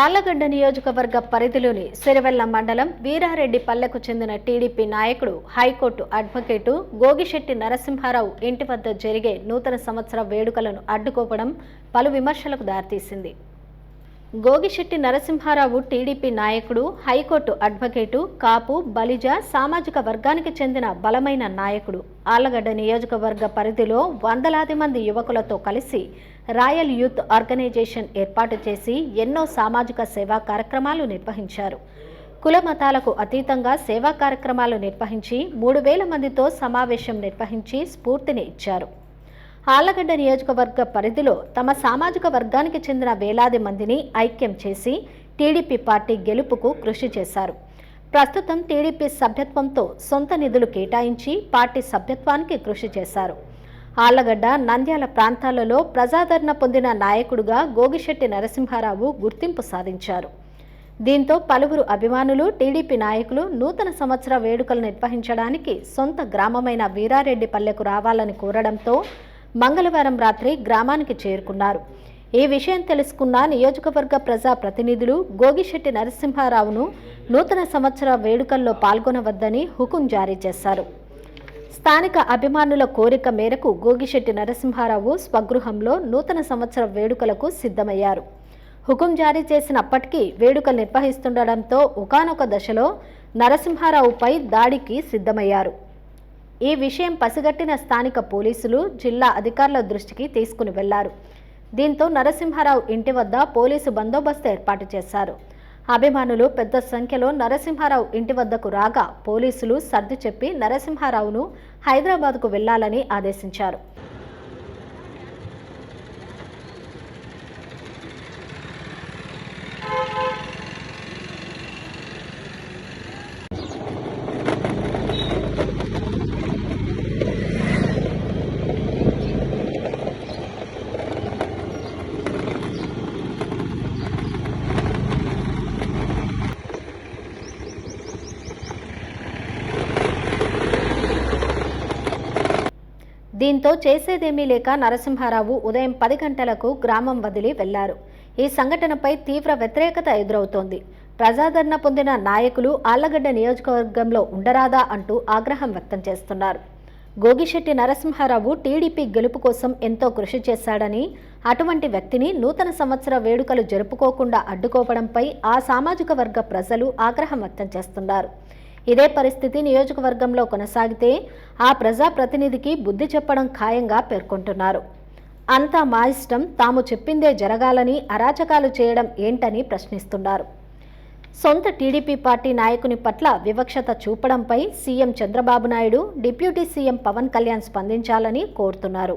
ఆళ్ళగడ్డ నియోజకవర్గ పరిధిలోని సిరివెల్ల మండలం వీరారెడ్డి పల్లెకు చెందిన టీడీపీ నాయకుడు హైకోర్టు అడ్వకేటు గోగిశెట్టి నరసింహారావు ఇంటి వద్ద జరిగే నూతన సంవత్సర వేడుకలను అడ్డుకోవడం పలు విమర్శలకు దారితీసింది. గోగిశెట్టి నరసింహారావు టీడీపీ నాయకుడు high court advocate Kapu Balija సామాజిక వర్గానికి చెందిన బలమైన నాయకుడు. ఆళ్ళగడ్డ నియోజకవర్గ పరిధిలో వందలాది మంది యువకులతో కలిసి రాయల్ యూత్ ఆర్గనైజేషన్ ఏర్పాటు చేసి ఎన్నో సామాజిక సేవా కార్యక్రమాలు నిర్వహించారు. కుల మతాలకు అతీతంగా సేవా కార్యక్రమాలు నిర్వహించి మూడు వేల మందితో సమావేశం నిర్వహించి స్ఫూర్తిని ఇచ్చారు. ఆళ్ళగడ్డ నియోజకవర్గ పరిధిలో తమ సామాజిక వర్గానికి చెందిన వేలాది మందిని ఐక్యం చేసి టీడీపీ పార్టీ గెలుపుకు కృషి చేశారు. ప్రస్తుతం టీడీపీ సభ్యత్వంతో సొంత నిధులు కేటాయించి పార్టీ సభ్యత్వానికి కృషి చేశారు. ఆళ్ళగడ్డ నంద్యాల ప్రాంతాలలో ప్రజాదరణ పొందిన నాయకుడుగా గోగిశెట్టి నరసింహారావు గుర్తింపు సాధించారు. దీంతో పలువురు అభిమానులు టీడీపీ నాయకులు నూతన సంవత్సర వేడుకలు నిర్వహించడానికి సొంత గ్రామమైన వీరారెడ్డి పల్లెకు రావాలని కోరడంతో మంగళవారం రాత్రి గ్రామానికి చేరుకున్నారు. ఈ విషయం తెలుసుకున్న నియోజకవర్గ ప్రజా ప్రతినిధులు గోగిశెట్టి నరసింహారావును నూతన సంవత్సర వేడుకల్లో పాల్గొనవద్దని హుకుం జారీ చేశారు. స్థానిక అభిమానుల కోరిక మేరకు గోగిశెట్టి నరసింహారావు స్వగృహంలో నూతన సంవత్సర వేడుకలకు సిద్ధమయ్యారు. హుకుం జారీ చేసినప్పటికీ వేడుకలు నిర్వహిస్తుండడంతో ఒకానొక దశలో నరసింహారావుపై దాడికి సిద్ధమయ్యారు. ఈ విషయం పసిగట్టిన స్థానిక పోలీసులు జిల్లా అధికారుల దృష్టికి తీసుకుని వెళ్ళారు. దీంతో నరసింహారావు ఇంటి వద్ద పోలీసు బందోబస్తు ఏర్పాటు చేశారు. అభిమానులు పెద్ద సంఖ్యలో నరసింహారావు ఇంటి వద్దకు రాగా పోలీసులు సర్ది చెప్పి నరసింహారావును హైదరాబాద్కు వెళ్ళాలని ఆదేశించారు. దీంతో చేసేదేమీ లేక నరసింహారావు ఉదయం పది గంటలకు గ్రామం వదిలి వెళ్ళారు. ఈ సంఘటనపై తీవ్ర వ్యతిరేకత ఎదురవుతోంది. ప్రజాదరణ పొందిన నాయకులు ఆళ్ళగడ్డ నియోజకవర్గంలో ఉండరాదా అంటూ ఆగ్రహం వ్యక్తం చేస్తున్నారు. గోగిశెట్టి నరసింహారావు టీడీపీ గెలుపు కోసం ఎంతో కృషి చేశాడని అటువంటి వ్యక్తిని నూతన సంవత్సర వేడుకలు జరుపుకోకుండా అడ్డుకోవడంపై ఆ సామాజిక వర్గ ప్రజలు ఆగ్రహం వ్యక్తం చేస్తున్నారు. ఇదే పరిస్థితి నియోజకవర్గంలో కొనసాగితే ఆ ప్రజాప్రతినిధికి బుద్ధి చెప్పడం ఖాయంగా పేర్కొంటున్నారు. అంతా మా ఇష్టం తాము చెప్పిందే జరగాలని అరాచకాలు చేయడం ఏంటని ప్రశ్నిస్తున్నారు. సొంత టీడీపీ పార్టీ నాయకుని పట్ల వివక్షత చూపడంపై CM Chandrababu Naidu deputy CM Pawan Kalyan స్పందించాలని కోరుతున్నారు.